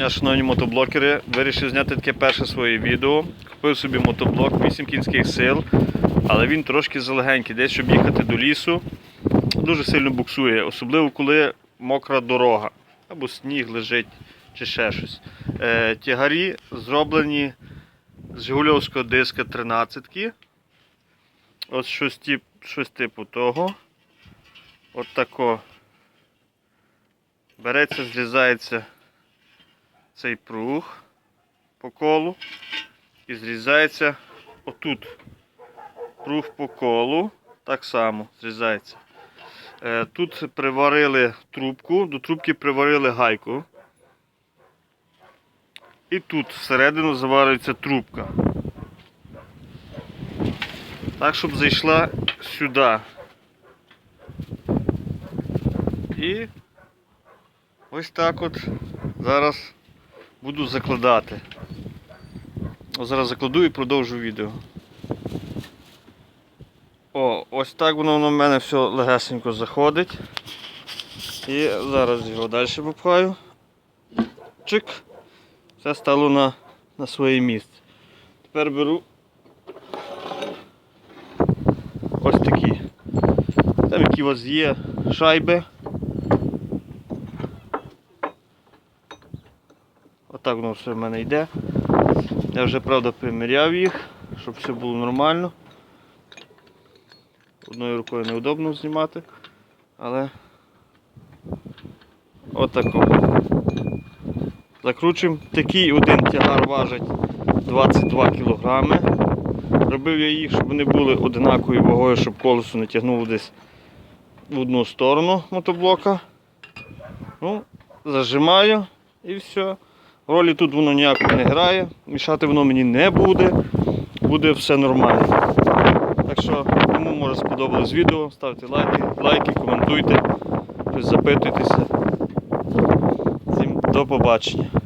дня, шановні мотоблокери. Вирішив зняти таке перше своє відео. Купив собі мотоблок 8 кінських сил, але він трошки залегенький. Десь, щоб їхати до лісу, дуже сильно буксує, особливо коли мокра дорога або сніг лежить чи ще щось. Е, тягарі зроблені з Жигульовського диска 13 ки Ось щось, тип, щось типу того. От тако. Береться, зрізається цей пруг по колу і зрізається отут. Пруг по колу так само зрізається. Е, Тут приварили трубку, до трубки приварили гайку. І тут всередину заварюється трубка. Так, щоб зайшла сюди. І ось так от зараз буду закладати. О, Зараз закладу і продовжу відео. О, ось так воно в мене все легесенько заходить. І зараз його далі попхаю. Чик. Все стало на, на своє місце. Тепер беру ось такі. Там які у вас є шайби. Отак воно все в мене йде. Я вже правда приміряв їх, щоб все було нормально. Одною рукою неудобно знімати, але отако. Закручуємо. Такий один тягар важить 22 кг. Робив я їх, щоб вони були одинаковою вагою, щоб колесо не тягнуло десь в одну сторону мотоблока. Ну, зажимаю і все. Ролі тут воно ніякої не грає, мішати воно мені не буде, буде все нормально. Так що, кому може сподобалось відео, ставте лайки, лайки, коментуйте, запитуйтеся. Всім до побачення.